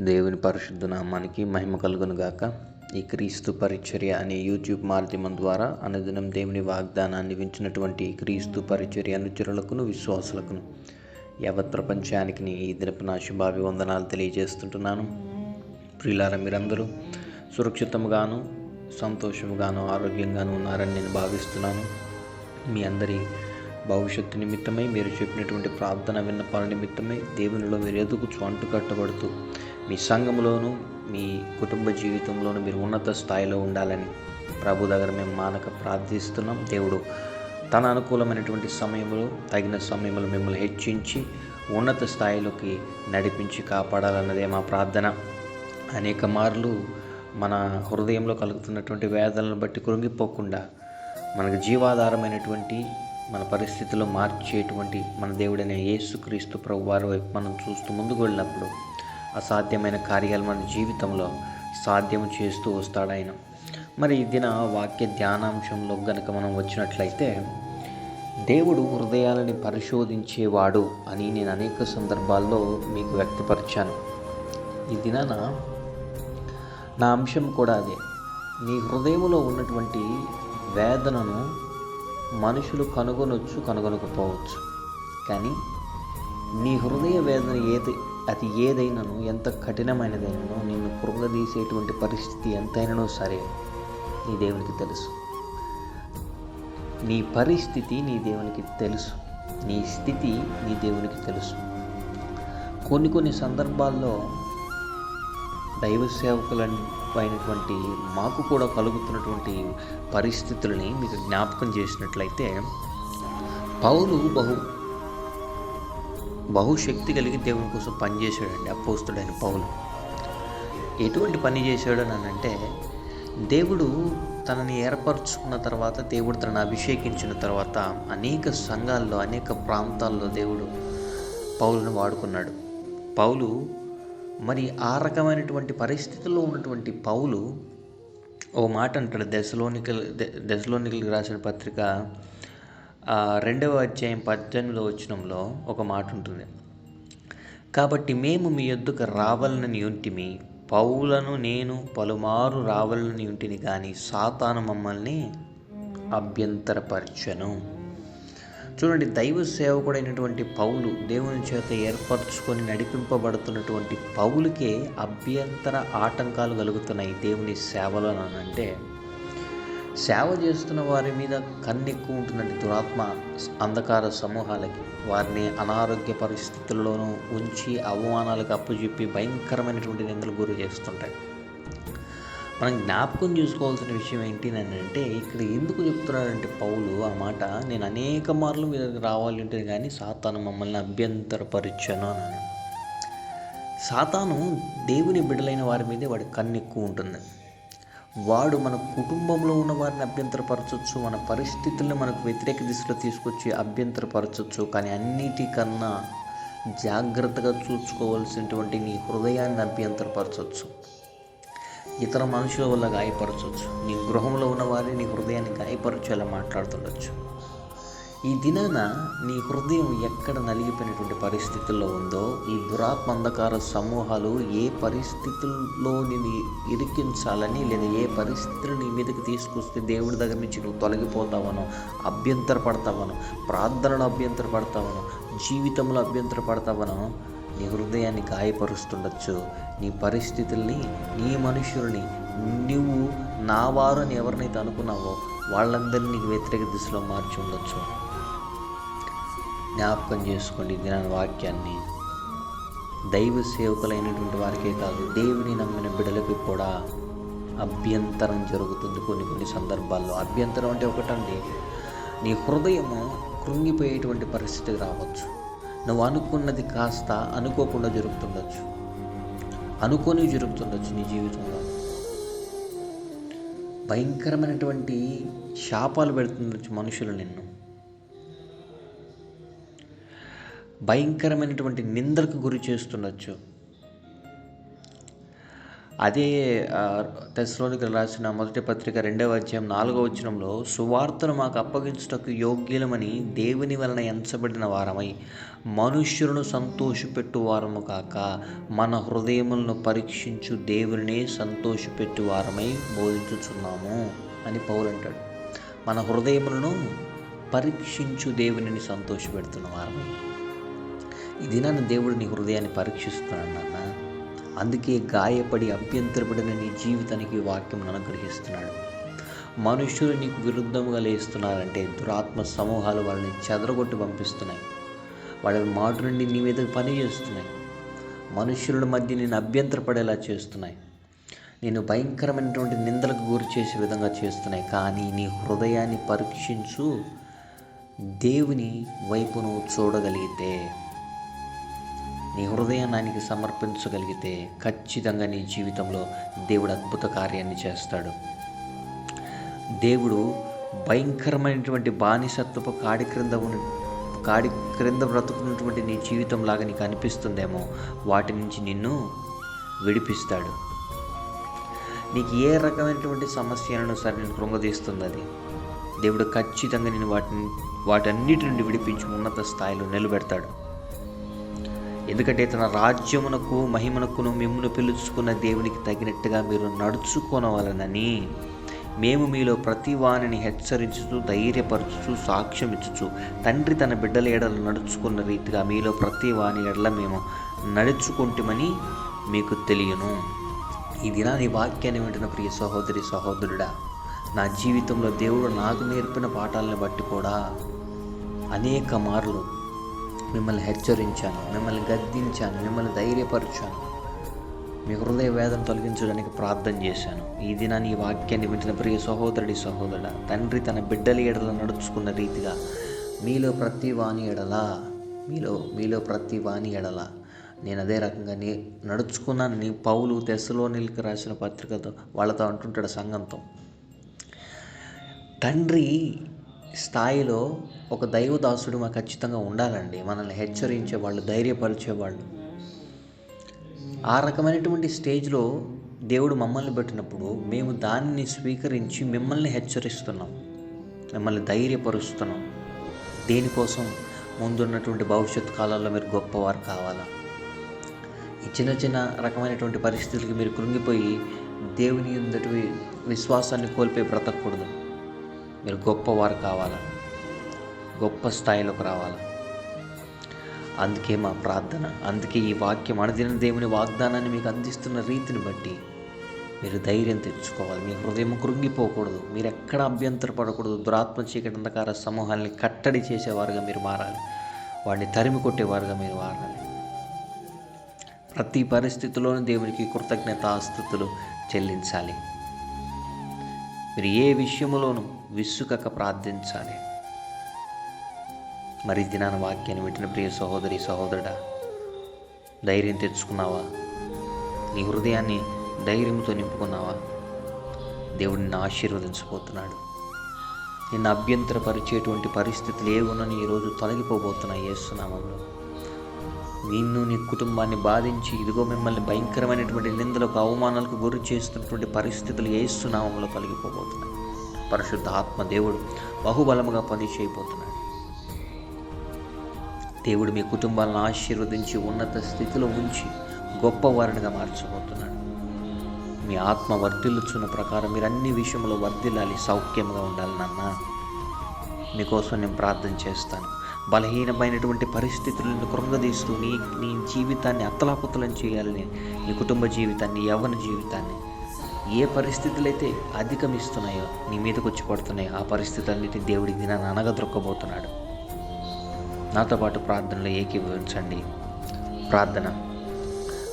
దేవుని పరిశుద్ధ నామానికి మహిమ కలుగును గాక ఈ క్రీస్తు పరిచర్య అనే యూట్యూబ్ మాధ్యమం ద్వారా అనుదినం దేవుని వాగ్దానాన్ని వించినటువంటి క్రీస్తు పరిచర్య అనుచరులకును విశ్వాసులకును యావత్ ప్రపంచానికి ఈ దినపు నా శుభాభివందనాలు తెలియజేస్తుంటున్నాను. ప్రియులార మీరందరూ సురక్షితంగాను సంతోషముగాను ఆరోగ్యంగాను ఉన్నారని నేను భావిస్తున్నాను. మీ అందరి భవిష్యత్తు నిమిత్తమై మీరు చెప్పినటువంటి ప్రార్థన విన్నపాల నిమిత్తమై దేవునిలో మీరు ఎదుగుచు అంటుకట్టబడుతూ మీ సంఘంలోనూ మీ కుటుంబ జీవితంలోనూ మీరు ఉన్నత స్థాయిలో ఉండాలని ప్రభు దగ్గర మేము మానక ప్రార్థిస్తున్నాం. దేవుడు తన అనుకూలమైనటువంటి సమయంలో తగిన సమయంలో మిమ్మల్ని హెచ్చించి ఉన్నత స్థాయిలోకి నడిపించి కాపాడాలన్నదే మా ప్రార్థన. అనేక మార్లు మన హృదయంలో కలుగుతున్నటువంటి వేదనలను బట్టి కృంగిపోకుండా మనకు జీవాధారమైనటువంటి మన పరిస్థితిలో మార్చేటువంటి మన దేవుడైన యేసుక్రీస్తు ప్రభు వారి వైపు మనం చూస్తూ ముందుకు వెళ్ళినప్పుడు అసాధ్యమైన కార్యాలు మన జీవితంలో సాధ్యం చేస్తూ వస్తాడు ఆయన. మరి ఈ దిన వాక్య ధ్యానాంశంలో గనక మనం వచ్చినట్లయితే దేవుడు హృదయాలని పరిశోధించేవాడు అని నేను అనేక సందర్భాల్లో మీకు వ్యక్తపరిచాను. ఈ దినాన నా అంశం కూడా అదే. నీ హృదయంలో ఉన్నటువంటి వేదనను మనుషులు కనుగొనొచ్చు కనుగొనకపోవచ్చు. కానీ నీ హృదయ వేదన ఏది? అది ఏదైనాను ఎంత కఠినమైనదైనను నిన్ను కృంగదీసేటువంటి పరిస్థితి ఎంతైనానో సరే నీ దేవునికి తెలుసు. నీ పరిస్థితి నీ దేవునికి తెలుసు. నీ స్థితి నీ దేవునికి తెలుసు. కొన్ని కొన్ని సందర్భాల్లో దైవ సేవకులైనటువంటి మాకు కూడా కలుగుతున్నటువంటి పరిస్థితులని మీకు జ్ఞాపకం చేసినట్లయితే పౌలు బహు బహుశక్తి కలిగి దేవుని కోసం పనిచేశాడండి అపోస్తుడైన పౌలు. ఎటువంటి పని చేశాడు అని అంటే దేవుడు తనని ఏర్పరచుకున్న తర్వాత దేవుడు తనని అభిషేకించిన తర్వాత అనేక సంఘాల్లో అనేక ప్రాంతాల్లో దేవుడు పౌలను వాడుకున్నాడు. పౌలు మరి ఆ రకమైనటువంటి పరిస్థితుల్లో ఉన్నటువంటి పౌలు ఓ మాట అంటాడు దశలోనికల్ దశలోనికలకు రాసిన పత్రిక రెండవ అధ్యాయం పద్దెనిమిదవ వచనంలో ఒక మాట ఉంటుంది. కాబట్టి మేము మీ యొద్దకు రావాలని ఉంటిమి పౌలను నేను పలుమారు రావాలని ఉంటిని కానీ సాతాను మమ్మల్ని అభ్యంతరపరచను. చూడండి దైవ సేవకుడైనటువంటి పౌలు దేవుని చేత ఏర్పరచుకొని నడిపింపబడుతున్నటువంటి పౌలుకే అభ్యంతర ఆటంకాలు కలుగుతున్నాయి దేవుని సేవలోనంటే సేవ చేస్తున్న వారి మీద కన్నెక్కువ ఉంటుందండి దురాత్మ అంధకార సమూహాలకి. వారిని అనారోగ్య పరిస్థితుల్లోనూ ఉంచి అవమానాలకు అప్పుచెప్పి భయంకరమైనటువంటి నిందలు గురి చేస్తుంటాయి. మనం జ్ఞాపకం చూసుకోవాల్సిన విషయం ఏంటి అంటే ఇక్కడ ఎందుకు చెప్తున్నాడంటే పౌలు ఆ మాట నేను అనేక మార్లు మీ దగ్గర రావాలి ఉంటుంది కానీ సాతాను మమ్మల్ని అభ్యంతరపరిచాను అని సాతాను దేవుని బిడ్డలైన వారి మీదే వాడి కన్ను ఎక్కువ ఉంటుంది. వాడు మన కుటుంబంలో ఉన్న వారిని అభ్యంతరపరచవచ్చు మన పరిస్థితులను మనకు వ్యతిరేక దిశలో తీసుకొచ్చి అభ్యంతరపరచవచ్చు కానీ అన్నిటికన్నా జాగ్రత్తగా చూసుకోవాల్సినటువంటి నీ హృదయాన్ని అభ్యంతరపరచవచ్చు ఇతర మనుషుల వల్ల గాయపరచవచ్చు నీ గృహంలో ఉన్న వారిని నీ హృదయాన్ని గాయపరచేలా మాట్లాడుతుండొచ్చు. ఈ దినాన నీ హృదయం ఎక్కడ నలిగిపోయినటువంటి పరిస్థితుల్లో ఉందో ఈ దురాత్మంధకార సమూహాలు ఏ పరిస్థితుల్లో నేను ఇరికించాలని లేదా ఏ పరిస్థితులు నీ మీదకి తీసుకొస్తే దేవుడి దగ్గర నుంచి నువ్వు తొలగిపోతావనో అభ్యంతరపడతావనో ప్రార్థనలు ప్రార్థనలో జీవితంలో అభ్యంతరపడతావనో నీ హృదయాన్ని గాయపరుస్తుండొచ్చు. నీ పరిస్థితుల్ని నీ మనుషుల్ని నువ్వు నా వారు అని ఎవరినైతే అనుకున్నావో వాళ్ళందరినీ నీకు వ్యతిరేక దిశలో మార్చి ఉండొచ్చు. జ్ఞాపకం చేసుకోండి దినాన వాక్యాన్ని. దైవ సేవకులైనటువంటి వారికే కాదు దేవుని నమ్మిన బిడ్డలకు కూడా అభ్యంతరం జరుగుతుంది కొన్ని కొన్ని సందర్భాల్లో. అభ్యంతరం అంటే ఒకటండి నీ హృదయము కృంగిపోయేటువంటి పరిస్థితికి రావచ్చు. నువ్వు అనుకున్నది కాస్త అనుకోకుండా జరుగుతుండొచ్చు. అనుకోని జరుగుతుండొచ్చు నీ జీవితంలో. భయంకరమైనటువంటి శాపాలు పెడుతుండొచ్చు మనుషులు నిన్ను. భయంకరమైనటువంటి నిందలకు గురి చేస్తుండొచ్చు. అదే తెస్లోనికి రాసిన మొదటి పత్రిక రెండవ అధ్యాయం నాలుగవ వచనంలో సువార్తను మాకు అప్పగించుటకు యోగ్యులమని దేవుని వలన ఎంచబడిన వారమై మనుష్యులను సంతోషపెట్టు వారము కాక మన హృదయములను పరీక్షించు దేవునినే సంతోషపెట్టు వారమై బోధించుచున్నాము అని పౌలు అంటాడు మన హృదయములను పరీక్షించు దేవునిని సంతోషపెడుతున్న వారమై. ఈ దినాన్ని దేవుడు నీ హృదయాన్ని పరీక్షిస్తున్నాడు నాన్న. అందుకే గాయపడి అభ్యంతరపడిన నీ జీవితానికి వాక్యం అనుగ్రహిస్తున్నాడు. మనుషులు నీకు విరుద్ధంగా లేస్తున్నారంటే దురాత్మ సమూహాలు వాళ్ళని చెదరగొట్టి పంపిస్తున్నాయి. వాళ్ళ మాట నుండి నీ మీద పని చేస్తున్నాయి. మనుషుల మధ్య నేను అభ్యంతరపడేలా చేస్తున్నాయి. నేను భయంకరమైనటువంటి నిందలకు గురి చేసే విధంగా చేస్తున్నాయి. కానీ నీ హృదయాన్ని పరీక్షించు. దేవుని వైపును చూడగలిగితే నీ హృదయాన్ని సమర్పించగలిగితే ఖచ్చితంగా నీ జీవితంలో దేవుడు అద్భుత కార్యాన్ని చేస్తాడు. దేవుడు భయంకరమైనటువంటి బానిసత్వపు కాడి క్రింద ఉన్న కాడి క్రింద బ్రతుకున్నటువంటి నీ జీవితం లాగా నీకు అనిపిస్తుందేమో వాటి నుంచి నిన్ను విడిపిస్తాడు. నీకు ఏ రకమైనటువంటి సమస్యలను సరే నేను కృంగదీస్తుంది అది దేవుడు ఖచ్చితంగా నేను వాటిని వాటన్నిటి నుండి విడిపించి ఉన్నత స్థాయిలో నిలబెడతాడు. ఎందుకంటే తన రాజ్యమునకు మహిమనకును మిమ్మును పిలుచుకున్న దేవునికి తగినట్టుగా మీరు నడుచుకోనవలనని మేము మీలో ప్రతి వాణిని హెచ్చరించుతూ ధైర్యపరచుచు సాక్ష్యం ఇచ్చుచు తండ్రి తన బిడ్డల ఎడలు నడుచుకున్న రీతిగా మీలో ప్రతి వాని ఎడల మేము నడుచుకుంటామని మీకు తెలియను. ఈ దినాన్ని వాక్యాన్ని వింటున్న ప్రియ సహోదరి సహోదరుడా నా జీవితంలో దేవుడు నాకు నేర్పిన పాఠాలను బట్టి కూడా అనేక మార్లు మిమ్మల్ని హెచ్చరించాను మిమ్మల్ని గద్దించాను మిమ్మల్ని ధైర్యపరిచాను. మీ హృదయ వేదన తొలగించడానికి ప్రార్థన చేశాను. ఈ దినాన్ని నీ వాక్యాన్ని వింటున్న ప్రియ సహోదరుడి సహోదరుడ తండ్రి తన బిడ్డల ఎడల నడుచుకున్న రీతిగా మీలో ప్రతి వాణి ఎడలా మీలో మీలో ప్రతి వాణి ఎడలా నేను అదే రకంగా నే నడుచుకున్నాను. నీ పౌలు తెస్సులో నీళ్ళకి రాసిన పత్రికతో వాళ్ళతో అంటుంటాడు సంఘంతో. తండ్రి స్థాయిలో ఒక దైవదాసుడు మాకు ఖచ్చితంగా ఉండాలండి. మనల్ని హెచ్చరించే వాళ్ళు ధైర్యపరిచేవాళ్ళు ఆ రకమైనటువంటి స్టేజ్లో దేవుడు మమ్మల్ని పెట్టినప్పుడు మేము దానిని స్వీకరించి మిమ్మల్ని హెచ్చరిస్తున్నాం. మిమ్మల్ని ధైర్యపరుస్తున్నాం. దేనికోసం? ముందున్నటువంటి భవిష్యత్ కాలాల్లో మీరు గొప్పవారు కావాలా? ఈ చిన్న చిన్న రకమైనటువంటి పరిస్థితులకి మీరు కృంగిపోయి దేవుని అందటి విశ్వాసాన్ని కోల్పోయి బ్రతకూడదు మీరు గొప్పవారు కావాలా? గొప్ప స్థాయిలోకి రావాలి. అందుకే మా ప్రార్థన అందుకే ఈ వాక్యం అణదిన దేవుని వాగ్దానాన్ని మీకు అందిస్తున్న రీతిని బట్టి మీరు ధైర్యం తెచ్చుకోవాలి. మీ హృదయం కృంగిపోకూడదు. మీరు ఎక్కడ అభ్యంతరపడకూడదు దురాత్మ చీకటి అంధకార సమూహాల్ని కట్టడి చేసేవారుగా మీరు మారాలి. వాడిని తరిమి కొట్టేవారుగా మీరు మారాలి. ప్రతి పరిస్థితిలోనూ దేవునికి కృతజ్ఞతాస్థుతులు చెల్లించాలి. మీరు ఏ విషయంలోనూ విసుకక ప్రార్థించాలి. మరి దినాన వాక్యాన్ని వింటిన ప్రియ సహోదరి సహోదరుడా ధైర్యం తెచ్చుకున్నావా? నీ హృదయాన్ని ధైర్యంతో నింపుకున్నావా? దేవుడు నిన్ను ఆశీర్వదించబోతున్నాడు. నిన్ను అభ్యంతరపరిచేటువంటి పరిస్థితులు ఏవునని ఈరోజు తొలగిపోబోతున్నాయి ఏసునామంలో నిన్ను నీ కుటుంబాన్ని బాధించి ఇదిగో మిమ్మల్ని భయంకరమైనటువంటి నిందలకు అవమానాలకు గురి చేస్తున్నటువంటి పరిస్థితులు ఏసునామంలో తొలగిపోబోతున్నాయి. పరిశుద్ధ ఆత్మ దేవుడు బహుబలముగా పని చేయబోతున్నాడు దేవుడు మీ కుటుంబాలను ఆశీర్వదించి ఉన్నత స్థితిలో ఉంచి గొప్పవారినిగా మార్చబోతున్నాడు. మీ ఆత్మ వర్ధిల్లుచున్న ప్రకారం మీరు అన్ని విషయంలో వర్ధిల్లాలి సౌఖ్యంగా ఉండాలి నాన్న మీకోసం నేను ప్రార్థన చేస్తాను. బలహీనమైనటువంటి పరిస్థితులను కృంగదీస్తూ నీ నీ జీవితాన్ని అత్తలాపుతలం చేయాలని నీ కుటుంబ జీవితాన్ని యవన జీవితాన్ని ఏ పరిస్థితులు అయితే అధిగమిస్తున్నాయో నీ మీదకి వచ్చి పడుతున్నాయో ఆ పరిస్థితులన్నిటిని దేవుడి దినాన్ని అనగదొక్కబోతున్నాడు. నాతో పాటు ప్రార్థనలో ఏకీభవించండి. ప్రార్థన.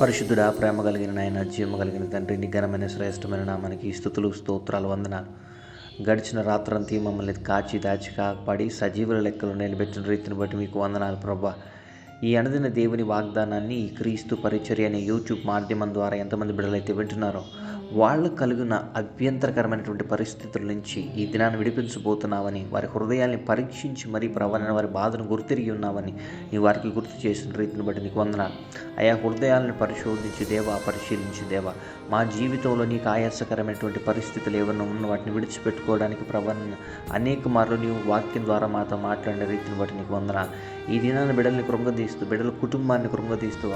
పరిశుద్ధుడా ప్రేమ కలిగిన నాయన జీవము కలిగిన తండ్రి నిఘనమైన శ్రేష్టమైన నామానికి స్థుతులు స్తోత్రాలు వందనాలు. గడిచిన రాత్రంతి మమ్మల్ని కాచి దాచి కాపాడి సజీవుల లెక్కలు నిలబెట్టిన రీతిని బట్టి మీకు వందనాలు ప్రభా. ఈ అనదిన దేవుని వాగ్దానాన్ని ఈ క్రీస్తు పరిచర్య అనే యూట్యూబ్ మాధ్యమం ద్వారా ఎంతమంది బిడ్డలైతే వింటున్నారో వాళ్ళకు కలిగిన అభ్యంతరకరమైనటువంటి పరిస్థితుల నుంచి ఈ దినాన్ని విడిపించబోతున్నావని వారి హృదయాల్ని పరీక్షించి మరీ ప్రవణ వారి బాధను గుర్తిరిగి ఉన్నావని నీ వారికి గుర్తు చేసిన రీతిని బట్టి నీకు వందనాలు. అయా హృదయాలను పరిశోధించి దేవా పరిశీలించి దేవా మా జీవితంలో నీకు ఆయాసకరమైనటువంటి పరిస్థితులు ఏమైనా ఉన్న వాటిని విడిచిపెట్టుకోవడానికి ప్రవణ అనేక మార్లు నీవు వాక్యం ద్వారా మాతో మాట్లాడిన రీతిని బట్టి నీకు వందనాలు. ఈ దినాన్ని బిడ్డల్ని కృంగదీస్తూ బిడ్డల కుటుంబాన్ని కృంగదీస్తూ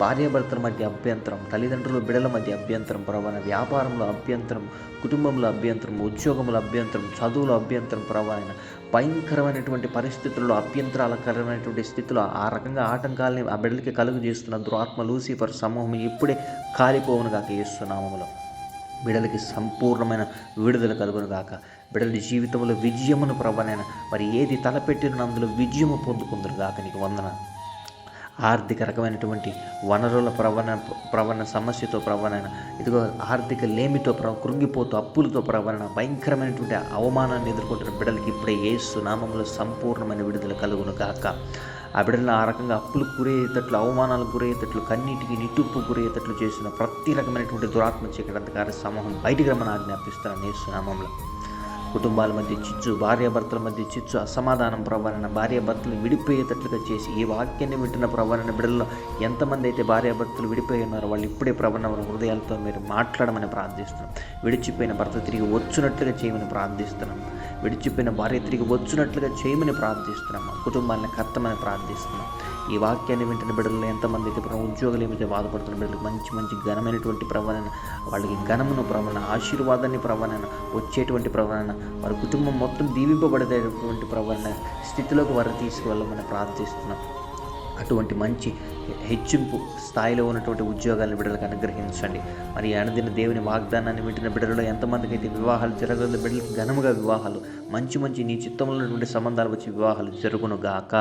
భార్యాభర్తల మధ్య అభ్యంతరం తల్లిదండ్రులు బిడ్డల మధ్య అభ్యంతరం ప్రవణ వ్యాపారంలో అభ్యంతరం కుటుంబంలో అభ్యంతరం ఉద్యోగంలో అభ్యంతరం చదువులో అభ్యంతరం ప్రవణ భయంకరమైనటువంటి పరిస్థితుల్లో అభ్యంతరాలకరమైనటువంటి స్థితిలో ఆ రకంగా ఆటంకాలని ఆ బిడ్డలకి కలుగు చేస్తున్న దురాత్మ లూసిఫర్ సమూహం ఇప్పుడే కాలిపోవును కాక చేస్తున్నామలో బిడలకి సంపూర్ణమైన విడుదల కలుగును గాక. బిడల జీవితంలో విజయమును ప్రభనైన మరి ఏది తలపెట్టిన అందులో విజయము పొందుకుందరు గాక నీకు వందన ఆర్థిక రకమైనటువంటి వనరుల ప్రవణ ప్రవణ సమస్యతో ప్రవణన ఇదిగో ఆర్థిక లేమితో ప్ర కృంగిపోతూ అప్పులతో ప్రవణ భయంకరమైనటువంటి అవమానాన్ని ఎదుర్కొంటున్న బిడ్డలకి ఇప్పుడే ఏ నామంలో సంపూర్ణమైన విడుదల కలుగును కాక ఆ బిడ్డలను ఆ రకంగా అప్పులు గురయ్యేటట్లు అవమానాలకు గురయ్యేటట్లు కన్నీటికి నిట్టుప్పు గురయ్యేటట్లు చేసిన ప్రతి రకమైనటువంటి దురాత్మ చీకటి అంధకార సమూహం బయటికి రమ్మని ఆజ్ఞాపిస్తున్నాను నేస్తున్నామంలో కుటుంబాల మధ్య చిచ్చు భార్యాభర్తల మధ్య చిచ్చు అసమాధానం ప్రవరణ భార్యాభర్తలు విడిపోయేటట్లుగా చేసి ఈ వాక్యాన్ని వింటున్న ప్రవరణ బిడ్డల్లో ఎంతమంది అయితే భార్యాభర్తలు విడిపోయి ఉన్నారో వాళ్ళు ఇప్పుడే ప్రవరణ హృదయాలతో మీరు మాట్లాడమని ప్రార్థిస్తున్నాం. విడిచిపోయిన భర్త తిరిగి వచ్చినట్లుగా చేయమని ప్రార్థిస్తున్నాం. విడిచిపోయిన భార్య తిరిగి వచ్చినట్లుగా చేయమని ప్రార్థిస్తున్నాం. కుటుంబాన్ని కత్తమని ప్రార్థిస్తున్నాం. ఈ వాక్యాన్ని వింటున్న బిడ్డలు ఎంతమంది అయితే ఉద్యోగులు ఏమైతే బాధపడుతున్న బిడ్డలకు మంచి మంచి ఘనమైనటువంటి ప్రవణన వాళ్ళకి ఘనమును ప్రవణన ఆశీర్వాదాన్ని ప్రవణన వచ్చేటువంటి ప్రవణన వారి కుటుంబం మొత్తం దీవింపబడేటటువంటి ప్రవర్ణ స్థితిలోకి వారు తీసుకువెళ్ళమని ప్రార్థిస్తున్నాం. అటువంటి మంచి హెచ్చింపు స్థాయిలో ఉన్నటువంటి ఉద్యోగాలను బిడ్డలకు అనుగ్రహించండి. మరి అనదిన దేవుని వాగ్దానాన్ని వింటున్న బిడ్డలలో ఎంతమందికి అయితే వివాహాలు జరగదు బిడ్డలకు ఘనముగా వివాహాలు మంచి మంచి నీ చిత్తంలో ఉన్నటువంటి సంబంధాలు వచ్చి వివాహాలు జరుగునుగాక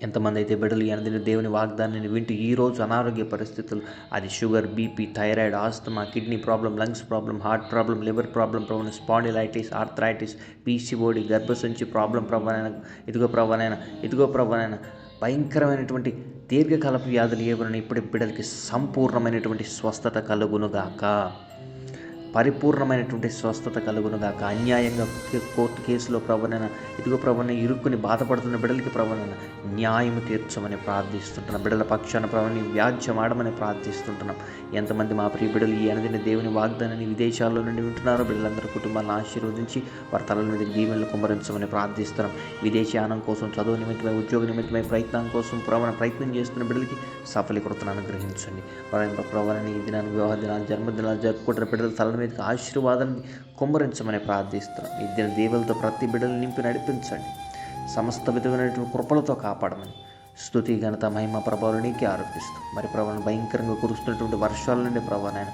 ఎంతమంది అయితే బిడ్డలు ఎనదిన దేవుని వాగ్దానాన్ని వింటూ ఈరోజు అనారోగ్య పరిస్థితులు అది sugar BP thyroid asthma kidney problem lungs problem heart problem liver problem problem spondylitis arthritis PCOD గర్భసంచి ప్రాబ్లం ప్రవణైన ఇదిగో ప్రభానైన ఇదిగో ప్రభానైన భయంకరమైనటువంటి దీర్ఘకాలపు వ్యాధులు ఏమైనా ఇప్పుడు బిడ్డలకి సంపూర్ణమైనటువంటి స్వస్థత కలుగునుగాక పరిపూర్ణమైనటువంటి స్వస్థత కలుగునుగాక. అన్యాయంగా కోర్టు కేసులో ప్రభునైన ఇదిగో ప్రభున ఇరుక్కుని బాధపడుతున్న బిడ్డలకి ప్రవణన న్యాయం తీర్చమని ప్రార్థిస్తుంటున్నాం. బిడ్డల పక్షాన ప్రభుని వ్యాజ్యమాడమని ప్రార్థిస్తుంటున్నాం. ఎంతమంది మా ప్రియ బిడ్డలు ఈ అనదిన దేవుని వాగ్దానాన్ని విదేశాల్లో నుండి వింటున్నారో బిడ్డలందరూ కుటుంబాలను ఆశీర్వదించి వారి తలల మీద దీవెనలు కుమరించమని ప్రార్థిస్తున్నాం. విదేశీయానం కోసం చదువు నిమిత్తమై ఉద్యోగ నిమిత్తమై ప్రయత్నం కోసం ప్రవణ ప్రయత్నం చేస్తున్న బిడ్డలకి సఫలీకృతను అనుగ్రహించండి. ప్రవణని ఈ దినాన్ని వివాహ దినాలు జన్మదినాలు జరుపుకుంటున్న బిడ్డల తల మీదకి ఆశీర్వాదాన్ని కుమ్మరించమని ప్రార్థిస్తున్నాం. ఈ దిన దేవులతో ప్రతి బిడ్డలు నింపి నడిపించండి. సమస్త విధమైనటువంటి కృపలతో కాపాడమని స్థుతి ఘనత మహిమ ప్రభావం నీకే ఆరోపిస్తూ మరి ప్రభావం భయంకరంగా కురుస్తున్నటువంటి వర్షాల నుండి ప్రభావం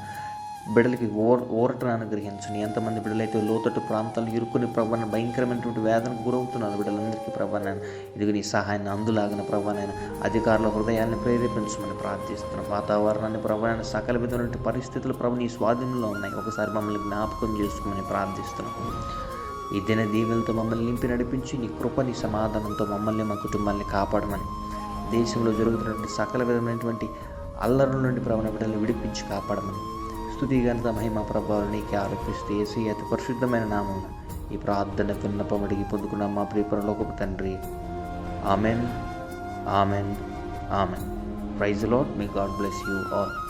బిడ్డలకి ఓర ఓరటను అనుగ్రహించండి ఎంతమంది బిడ్డలైతే లోతట్టు ప్రాంతాలు ఇరుక్కుని ప్రభాన భయంకరమైనటువంటి వేదనకు గురవుతున్నారు బిడ్డలందరికీ ప్రభాన ఇదిగో నీ సహాయాన్ని అందులాగిన ప్రభానైన అధికారుల హృదయాన్ని ప్రేరేపించమని ప్రార్థిస్తున్నాం. వాతావరణాన్ని ప్రభాన సకల విధమైన పరిస్థితులు ప్రభు నీ స్వాధీనంలో ఉన్నాయి. ఒకసారి మమ్మల్ని జ్ఞాపకం చేసుకోమని ప్రార్థిస్తున్నాం. ఈ దిన దీవెలతో మమ్మల్ని నింపి నడిపించి నీ కృపని సమాధానంతో మమ్మల్ని మా కుటుంబాన్ని కాపాడమని దేశంలో జరుగుతున్నటువంటి సకల విధమైనటువంటి అల్లరుల నుండి ప్రవణ బిడ్డలను విడిపించి కాపాడమని స్థుతి ఘనత మహిమ ప్రభావం నీకే ఆరోపిస్తూ ఏసీ అతి పరిశుద్ధమైన నామం ఈ ప్రార్థన విన్నపం అడిగి పొందుకున్న మా ప్రియపరలోకపు తండ్రి. Amen. Amen. Amen. Praise lord me God bless you all